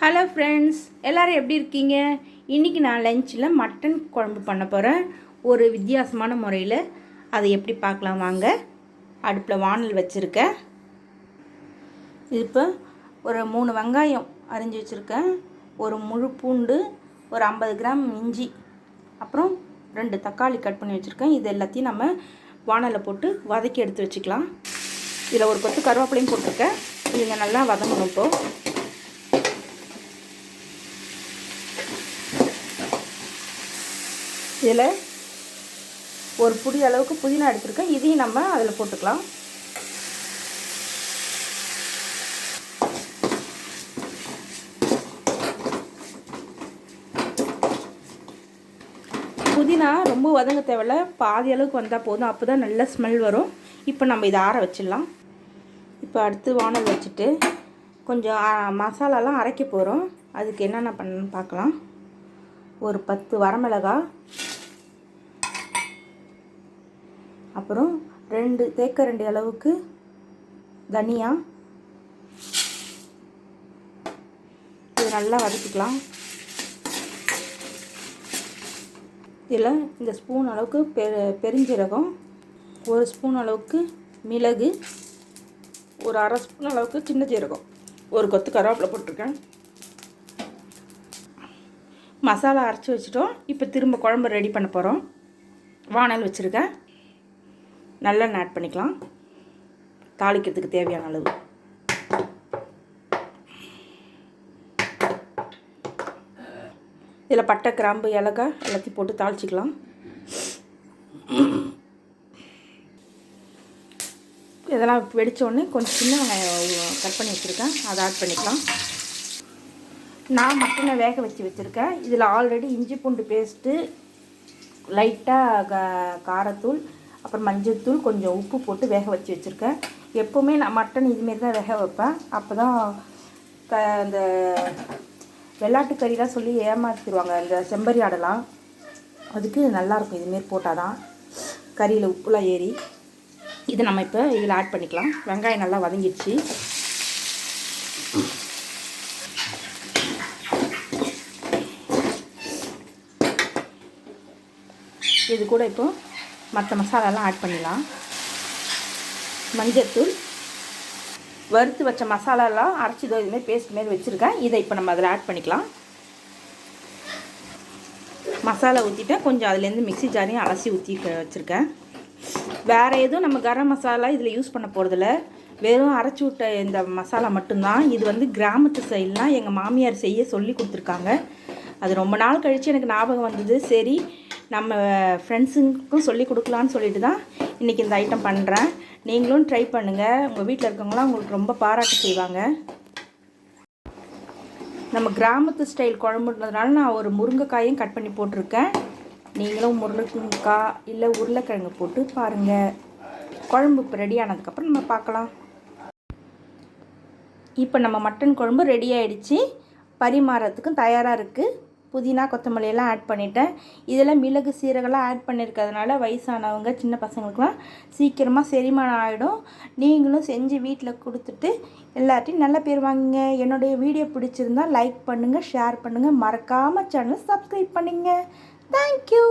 Hello friends எல்லோரும் எப்படி இருக்கீங்க? இன்றைக்கி நான் லஞ்சில் மட்டன் குழம்பு பண்ண போகிறேன் ஒரு வித்தியாசமான முறையில் அதை எப்படி பார்க்கலாம் வாங்க. அடுப்பில் வானல் வச்சுருக்கேன். இப்போ ஒரு மூணு வெங்காயம் அரிஞ்சு வச்சுருக்கேன். ஒரு முழு பூண்டு ஒரு ஐம்பது கிராம் இஞ்சி அப்புறம் ரெண்டு தக்காளி கட் பண்ணி வச்சுருக்கேன். இது எல்லாத்தையும் நம்ம வானலில் போட்டு வதக்கி எடுத்து வச்சுக்கலாம். இதில் ஒரு கொத்து கருவேப்பிலையும் போட்டிருக்கேன். இதுங்க நல்லா வதங்கணும் இப்போது இதில் ஒரு புடி அளவுக்கு புதினா எடுத்திருக்கேன். இதையும் நம்ம அதில் போட்டுக்கலாம். புதினா ரொம்ப வதங்க தேவையில்ல. பாதி அளவுக்கு வந்தால் போதும். அப்போ தான் நல்ல ஸ்மெல் வரும். இப்போ நம்ம இதை ஆற வச்சிடலாம். இப்போ அடுத்து வானல் வச்சுட்டு கொஞ்சம் மசாலாலாம் அரைக்க போகிறோம் அதுக்கு என்னென்ன பண்ணணும்னு பார்க்கலாம். ஒரு பத்து வரமிளகாய் அப்புறம் ரெண்டு தேக்கரண்டி அளவுக்கு தனியா இது நல்லா வதக்கிக்கலாம். இதில் இந்த ஸ்பூன் அளவுக்கு பெ பெருஞ்சீரகம் ஒரு ஸ்பூன் அளவுக்கு மிளகு ஒரு அரை ஸ்பூன் அளவுக்கு சின்ன ஜீரகம். ஒரு கொத்து கருவேப்பிலை போட்டிருக்கேன். மசாலா அரைச்சி வச்சுட்டோம். இப்போ திரும்ப குழம்பு ரெடி பண்ண போகிறோம் வானல் வச்சுருக்கேன். நல்லெண்ணெய் ஆட் பண்ணிக்கலாம். தாளிக்கிறதுக்கு தேவையான அளவு. இதில் பட்டை கிராம்பு ஏலக்காய் எல்லாத்தையும் போட்டு தாளிச்சிக்கலாம். இதெல்லாம் வெடித்தோடனே கொஞ்சம் சின்ன வெங்காயம் கட் பண்ணி வச்சுருக்கேன். அதை ஆட் பண்ணிக்கலாம். நான் மட்டனை வேக வச்சு வச்சுருக்கேன். இதில் ஆல்ரெடி இஞ்சி பூண்டு பேஸ்ட்டு லைட்டாக க காரத்தூள் அப்புறம் மஞ்சள் தூள் கொஞ்சம் உப்பு போட்டு வேக வச்சு வச்சுருக்கேன். எப்போவுமே நான் மட்டன் இதுமாரி தான் வேக வைப்பேன். அப்போ தான் க அந்த வெள்ளாட்டு கறிலாம் சொல்லி ஏமாற்றிடுவாங்க அந்த செம்பரி ஆடெல்லாம். அதுக்கு நல்லாயிருக்கும் இதுமாரி போட்டால் தான் கறியில் உப்புலாம் ஏறி. இதை நம்ம இப்போ இதில் ஆட் பண்ணிக்கலாம். வெங்காயம் நல்லா வதங்கிடுச்சு. இது கூட இப்போது மற்ற மசாலாலாம் ஆட் பண்ணிடலாம். மஞ்சத்தூள். வறுத்து வச்ச மசாலாலாம் அரைச்சிதோ இதுமாரி பேஸ்ட் மாரி வச்சுருக்கேன். இதை இப்போ நம்ம அதில் ஆட் பண்ணிக்கலாம். மசாலா ஊற்றிட்டேன் கொஞ்சம் அதுலேருந்து மிக்சி ஜாரையும் அலசி ஊற்றி வச்சுருக்கேன். வேறு எதுவும் நம்ம கரம் மசாலா இதில் யூஸ் பண்ண போகிறதில்ல வெறும் அரைச்சி விட்ட இந்த மசாலா மட்டும்தான். இது வந்து கிராமத்து சைட்லாம் எங்கள் மாமியார் செய்ய சொல்லி கொடுத்துருக்காங்க. அது ரொம்ப நாள் கழித்து எனக்கு ஞாபகம் வந்தது. சரி நம்ம ஃப்ரெண்ட்ஸுங்களுக்கும் சொல்லி கொடுக்கலான்னு சொல்லிட்டு தான் இன்றைக்கி இந்த ஐட்டம் பண்ணுறேன் நீங்களும் ட்ரை பண்ணுங்கள் உங்கள் வீட்டில் இருக்கவங்களாம் உங்களுக்கு ரொம்ப பாராட்டு செய்வாங்க. நம்ம கிராமத்து ஸ்டைல் குழம்புன்றதுனால நான் ஒரு முருங்கைக்காயும் கட் பண்ணி போட்டிருக்கேன். நீங்களும் முருங்கைக்காய் இல்லை உருளைக்கிழங்கு போட்டு பாருங்கள் குழம்பு இப்போ ரெடி ஆனதுக்கப்புறம் நம்ம பார்க்கலாம். இப்போ நம்ம மட்டன் குழம்பு ரெடி ஆகிடுச்சி பரிமாறத்துக்கும் தயாராக இருக்குது புதினா கொத்தமல்லி எல்லாம் ஆட் பண்ணிட்டேன். இதெல்லாம் மிளகு சீரகெல்லாம் ஆட் பண்ணியிருக்கிறதுனால வயசானவங்க சின்ன பசங்களுக்குலாம் சீக்கிரமாக செரிமானம் ஆகிடும் நீங்களும் செஞ்சு வீட்டில் கொடுத்துட்டு எல்லாத்தையும் நல்ல பேர் வாங்குங்க. என்னுடைய வீடியோ பிடிச்சிருந்தால் லைக் பண்ணுங்கள் ஷேர் பண்ணுங்கள் மறக்காமல் சேனல் சப்ஸ்கிரைப் பண்ணுங்கள் தேங்க்யூ